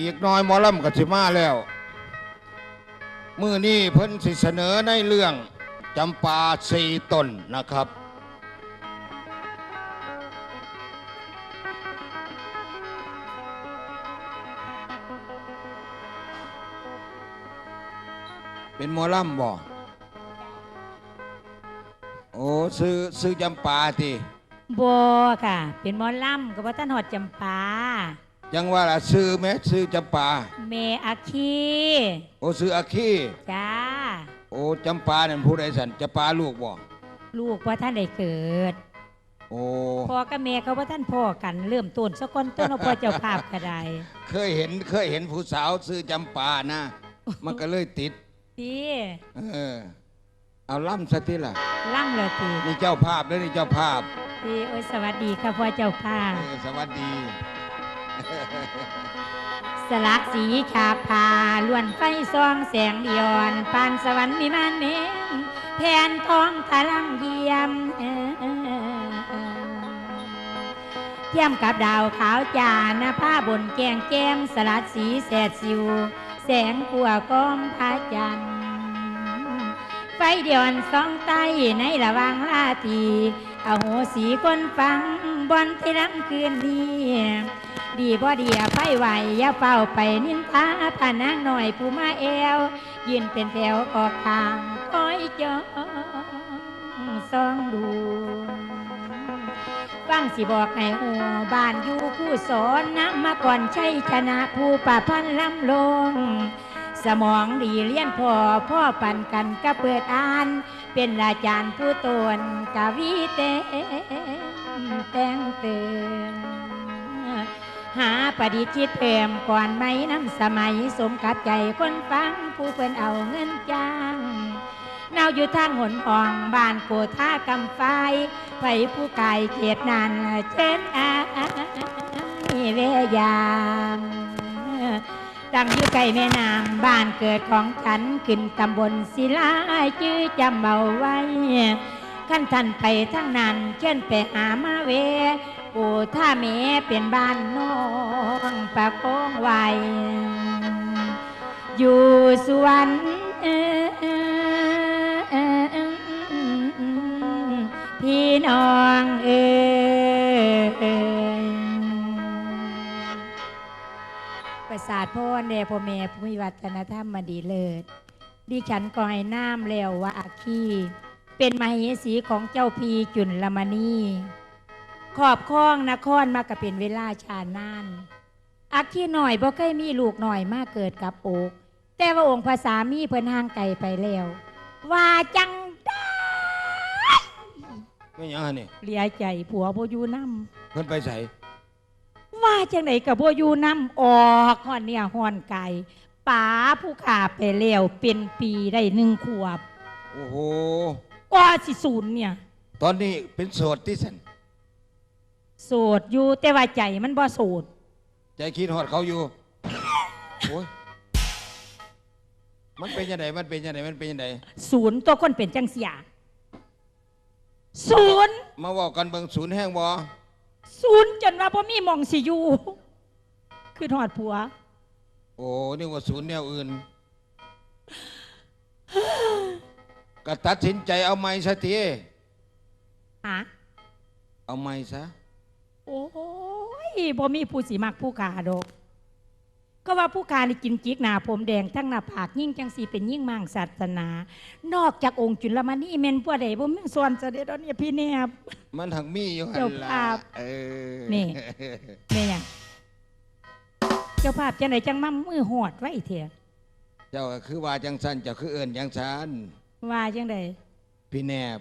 อีกน้อยหมอลำก็สิมาแล้ว มือนี้เพิ่นสิเสนอในเรื่องจำปาสี่ตนนะครับ เป็นหมอลำบ่โอ้ซื้อซื้อจำปาทีบัค่ะ เป็นหมอลำกับว่าท่านหอดจำปา ยังว่าละซื้อไหมซื้อจำปาเมอาคีโอ้ซื้ออาคีจ้า โอ้จำปาเนี่ยผู้ใดสันจำปาลูกบ่ลูกว่าท่านได้เกิด โอ้พ่อกับแม่เขาว่าท่านพ่อกันเริ่มต้นสักคนต้นเอาพ่อเจ้าภาพก็ได้เคยเห็นเคยเห็นผู้สาวซื้อจำปานะมันก็เลยติดพี่เออเอาล่ำซะทีล่ะล่ำเลยพี่นี่เจ้าภาพแล้วนี่เจ้าภาพพี่โอ้ยสวัสดีค่ะพ่อเจ้าภาพเออสวัสดี สลักสีขาพาล้วนไฟซองแสงเดียอนปานสวรรค์มีมานเมนแผนทองทะลังเยี่ยมเทียมกับดาวขาวจาหน้าผ้าบนแกงแก้มสลัดสีแสดสิว แสงกัวก้อมพระจันทร์ไฟเดียนสองใต้ในระวางลาทีเอาโหสีคนฟังบนที่ลำคืนนี้ ดีบ่ดีอไปไหวอย่าเฝ้าไปนินทาพานางหน่อยผู้มาแอว ยืนเป็นแถวออกทางคอยจองซองดูฟังสิบอกให้หัวบ้านอยู่ผู้สอนนำมาก่อนใช้ชนะผู้ป่าพันลำลง สมองดีเลี้ยนพ่อพ่อปันกันก็เปิดอ่าน เป็นอาจารย์ผู้ตนกวีเต็มแต่งเติม หาประดิษฐ์คิดเพิ่มก่อนไหมน้ำสมัยสมกับใจคนฟังผู้เพิ่นเอาเงินจ้างเนาอยู่ทางหนอ่องบ้านโกท่ากำไฟไผผู้กายเกียดนานเช่นอามีเวยามตั้งอยู่ใกล้แม่นางบ้านเกิดของฉันขึ้นตำบลศิลาชื่อจำเบาไว้ขั้นทันไปทั้งนั้นเช่นไปหามาเว โอ้ถ้าแม่เป็นบ้านน้องปากโค้งไวอยู่สวรรค์พี่น้องเอ่ยประสาทพ่อแน่พ่อแม่ผู้มีวัฒนธรรมมาดีเลิศดิฉันก็ให้น้ำแล้วว่าอาคีเป็นมเหสีของเจ้าพีจุนละมณี ขอบคล้องนครมาก็เป็นเวลาชานาน อักที่หน่อยบ่เคยมีลูกหน่อยมาเกิดกับโอกแต่ว่าองค์ภาษามีเพิ่นห่างไกลไปแล้ว ว่าจังได้ไม่ยังอันนี่เหลียใจผัวบ่อยู่นเพิ่นไปใส่ำว่าจังไดกับบ่อยู่นำออกฮอนเนี่ยฮอนไก่ป๋าผู้ขาไปแล้วเป็นปีได้หนึ่งขวบโอ้โหก็สิศูนย์เนี่ย ตอนนี้เป็นโสดที่สัน โสดอยู่แต่ว่าใจมันบ่โสดใจคิดฮอดเขาอยู่ โอ้ย มันเป็นยังไงมันเป็นยังไงมันเป็นยังไงศูนย์ตัวคนเป็นจังเสียศูนย์มาเว่ากันเบิ่งศูนย์แห้งบ่ศูนย์จนว่าพ่มีหมองสิอยู่คือถอดผัว โอ้นี่ว่าศูนย์แนวอื่น ก็ตัดสินใจเอาไม้ซะทีฮะเอาไม้ซะ โอ้ยบ่มีผู้สีมักผู้ขาดอก ก็ว่าผู้ขานี่กินจิกหนาผมแดงทั้งหน้าผากยิ่งจังสีเป็นยิ่งมั่งศาสนา นอกจากองค์จุลมณีแม่นผู้ใดบ่มีส่วนเสด็จเนี่ยพี่แนบ มันหักมีอยู่หันเจ้าละภาพเออนี่แม่หยังเจ้าภาพจังไดจังมามือหอดไว้เถอะเจ้าก็คือว่าจังสันเจ้าคือเอิญจังสันว่าจังไดพี่แนบ